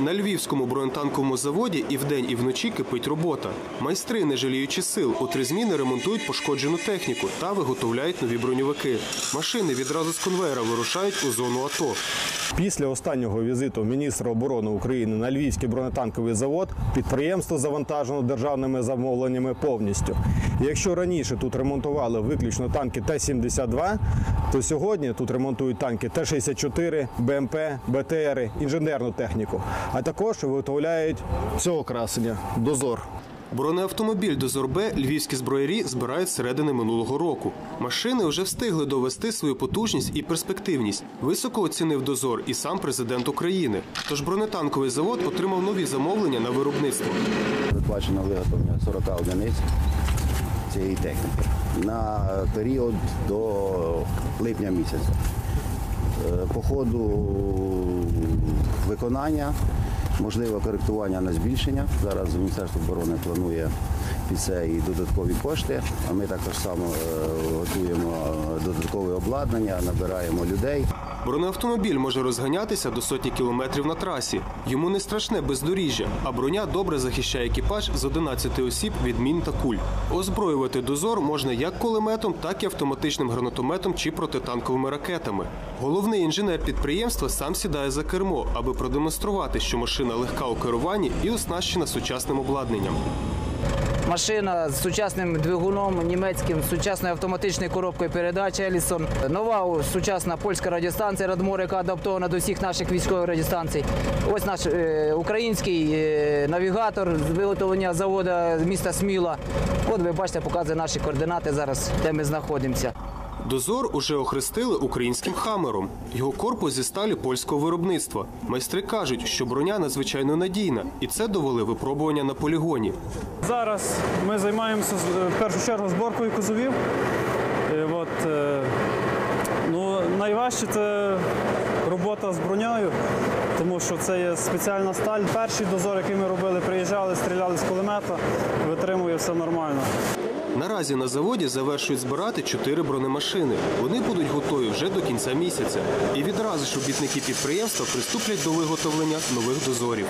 На львівському бронетанковому заводі і вдень, і вночі кипить робота. Майстри, не жаліючи сил, у три зміни ремонтують пошкоджену техніку та виготовляють нові броньовики. Машини відразу з конвейера вирушають у зону АТО. Після останнього візиту міністра оборони України на Львівський бронетанковий завод підприємство завантажено державними замовленнями повністю. Якщо раніше тут ремонтували виключно танки Т-72, то сьогодні тут ремонтують танки Т-64, БМП, БТРи, інженерну техніку, а також виготовляють цього красення дозор. Бронеавтомобіль «Дозор Б» львівські зброярі збирають з середини минулого року. Машини вже встигли довести свою потужність і перспективність. Високо оцінив дозор і сам президент України. Тож бронетанковий завод отримав нові замовлення на виробництво. Передбачено виготовлення 40 одиниць цієї техніки на період до липня місяця. Е, По ходу виконання можливе коректування на збільшення. Зараз Міністерство оборони планує під це і додаткові кошти. А ми також само е, готуємо е, додаткове обладнання, набираємо людей. Бронеавтомобіль може розганятися до сотні кілометрів на трасі. Йому не страшне бездоріжжя, а броня добре захищає екіпаж з 11 осіб від мін та куль. Озброювати дозор можна як кулеметом, так і автоматичним гранатометом чи протитанковими ракетами. Головний інженер підприємства сам сідає за кермо, аби продемонструвати, що машина легка у керуванні і оснащена сучасним обладнанням. Машина з сучасним двигуном німецьким, з сучасною автоматичною коробкою передач Елісон. Нова сучасна польська радіостанція Радмор, яка адаптована до всіх наших військових радіостанцій. Ось наш е, український е, навігатор з виготовлення заводу міста Сміла. От ви бачите, показує наші координати зараз, де ми знаходимося. Дозор уже охрестили українським хамером. Його корпус зі сталі польського виробництва. Майстри кажуть, що броня надзвичайно надійна, і це довели випробування на полігоні. Зараз ми займаємося в першу чергу зборкою козовів. От, е, ну, найважче це з тому що це є спеціальна сталь. Перший дозор, який ми робили, приїжджали, стріляли з кулемета, витримує все нормально. Наразі на заводі завершують збирати чотири бронемашини. Вони будуть готові вже до кінця місяця. І відразу ж робітники підприємства приступлять до виготовлення нових дозорів.